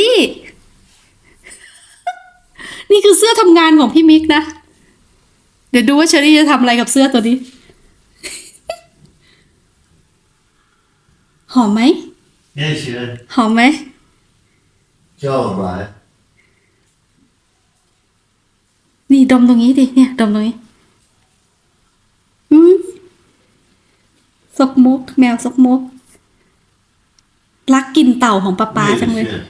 รี่นี่คือเสื้อทำงานของพี่มิกนะ เดี๋ยวดูว่าเชอรี่จะทำอะไรกับเสื้อตัวนี้ หอมไหม Yes, yeah. หอมไหม Ciao, vai. นี่ดมตรงนี้ดิ เนี่ยดมตรงนี้ อืมซกมุกแมวซกมุกรักกินเต่าของป๊าป๊าจังเลย Yes, yeah.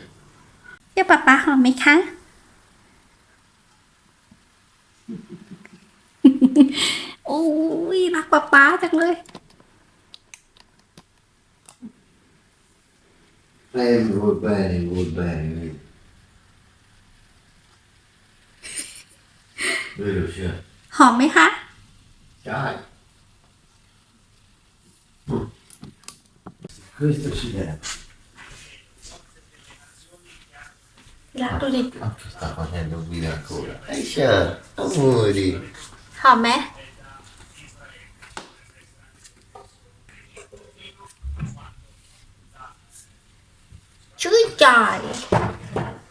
เรียก ป๊าป๊าหอมไหมคะ โอ้ยรักป๊าป๊าจังเลย Eh, va bene, va bene. vedi. Vero, c'è. หอมไหมคะ Dai. Questo ci deve. รักดูดิ Ma che sta facendo guida ancora? Eh, c'è. Amori. หอมไหมชื่นใจ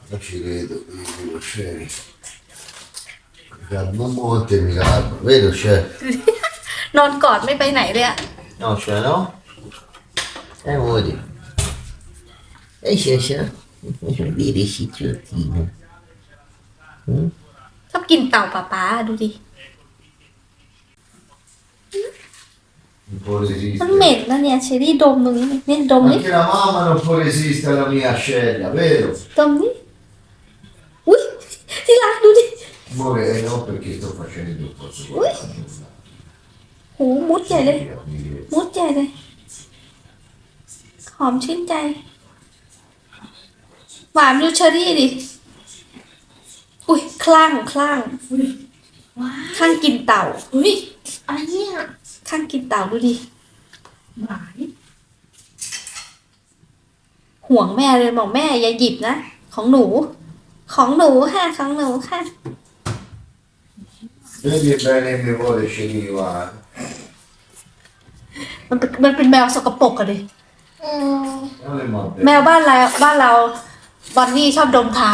Non ci credo, vedi, c'è. Calma molto, mi calma. Vedo, c'è. นอนกอดไม่ไปไหนเลยอะ No, c'è, no? Eh, amori. Eh, c'è, c'è. Vedi, si giochino. ชอบกินเต่าป๊าป๊าดูดิ Non può มันเหม็ resistere. นนะเนี่ยเชอรี่ดมตรงนี้เนี่ยดมนี่ Anche la mamma non può resistere alla mia ascella, vero? ดมนี่อุ้ยที่รักดูดิ Amore, eh, no, perché sto facendo un po' di Ui. หูมุดใหญ่เลยมุดใหญ่เลย หอมชื่นใจ หวานดูเชอรี่ดิ อุ้ยคลั่งคลั่งว้าคลั่งกินเต่าเฮ้ยอะไรเนี่ยคลั่งกินเต่าดูดิ หวานห่วงแม่เลยบอกแม่อย่าหยิบนะ ของหนู ของหนูค่ะของหนูค่ะ Vedi bene mi vuole sceniva. มันเป็นมันเป็นแมวสกปรกอะดิอืม Non le morde. แมวบ้านเราบ้านเรา บอนนี่ชอบดมเท้า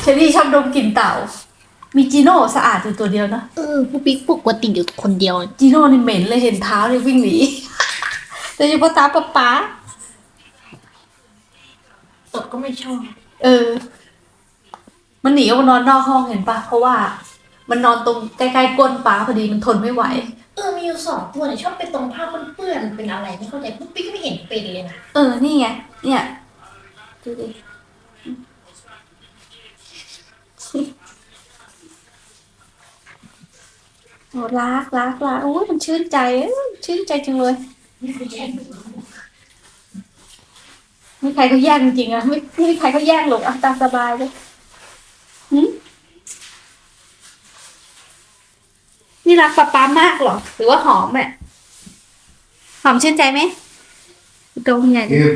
เชอรี่ชอบดมกลิ่นเต่า มีจีโน่สะอาดอยู่ตัวเดียวนะ เออผู้ปิ๊กปกติอยู่คนเดียว จีโน่นี่เหม็นเลยเห็นเท้าเลยวิ่งหนีโดยเฉพาะตาป๊าป๊าตดก็ไม่ชอบ เออ มันหนีออกมานอนนอกห้องเห็นปะเพราะว่า มันนอนตรงใกล้ๆก้นป๊าพอดีมันทนไม่ไหว เออมีอยู่สองตัวเนี่ยชอบเป็นตรงผ้าเปื้อนๆเป็นอะไรไม่เข้าใจผู้ปิ๊กก็ไม่เห็นเป็นเลยนะ เออ นี่ไง เนี่ย ดูดิ โอ้รักรักรักโอ้ยมันชื่นใจ ชื่นใจจังเลย ไม่ใครเขาแย่งจริงอะไม่ไม่มีใครเขาแย่งหรอกอะตามสบายเลยนี่รักป๊าป๊ามากเหรอ หรือว่าหอมอะหอมชื่นใจไหมดมใหญ่เลย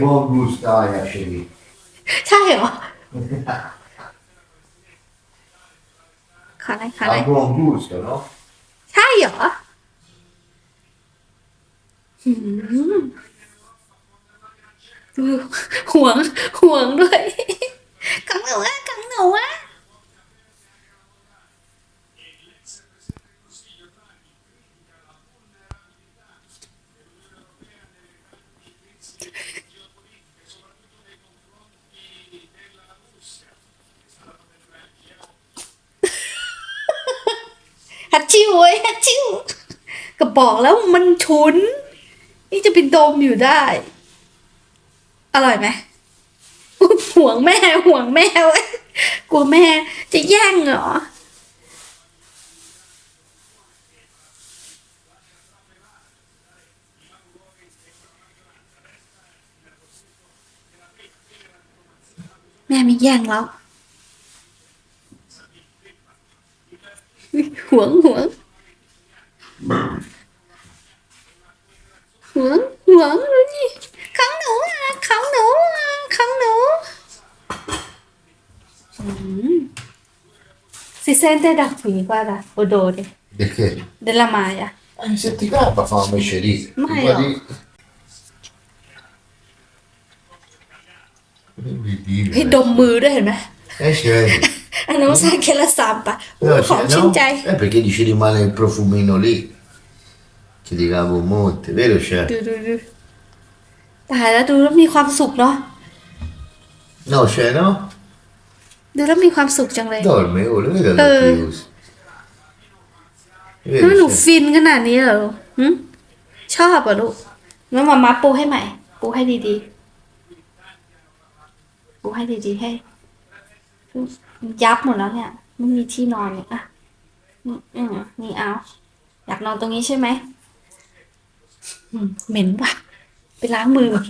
buon gusto hai a sceni. ใช่เหรอขออะไรขออะไร Ha buon gusto, no? ใช่เหรอหืมดูห่วงห่วงด้วย กังหนูอะกังหนูอะ ฮัตชิวเว้ยฮัตชิวก็บอกแล้วมันฉุน นี่จะเป็นดมอยู่ได้ อร่อยไหมห่วงแม่ห่วงแม่เว้ยกลัวแม่จะแย่งเหรอแม่ไม่แย่งแล้ว ห่วงห่วงห่วงห่วงดูดิของหนูอะของหนูอะของหนูอืม si sente da qui guarda odore Di che? della maglia Eh, se ti garba fa un mescerì. Ma Ti io- guardi- Ridicolo. เฮ้ยดมมือด้วยเห็นไหม Eh, c'è. อั นนั้นมันสร้างเคละสามปะโอ้ No, ของ c'è, ชื่น no? ใจ Eh, perché dici rimane il profumino lì. Che di Cabo Monte, vero c'è? ดูดูดูตายแล้วดูแล้วมีความสุขเนาะ No, c'è, no? ดูแล้วมีความสุขจังเลย Dorme, oh, lo vedo Eh. che chiusi. ทำไมหนู Vero c'è? ฟินขนาดนี้เหรอลูกหึชอบเหรอลูกงั้นมามาปูให้ใหม่ ปูให้ดีๆ ปูให้ดีๆให้ ยับหมดแล้วเนี่ยไม่มีที่นอนเนี่ยอะมีอืมนี่เอา อยากนอนตรงนี้ใช่ไหมอืมเหม็นปะไปล้างมือก่อน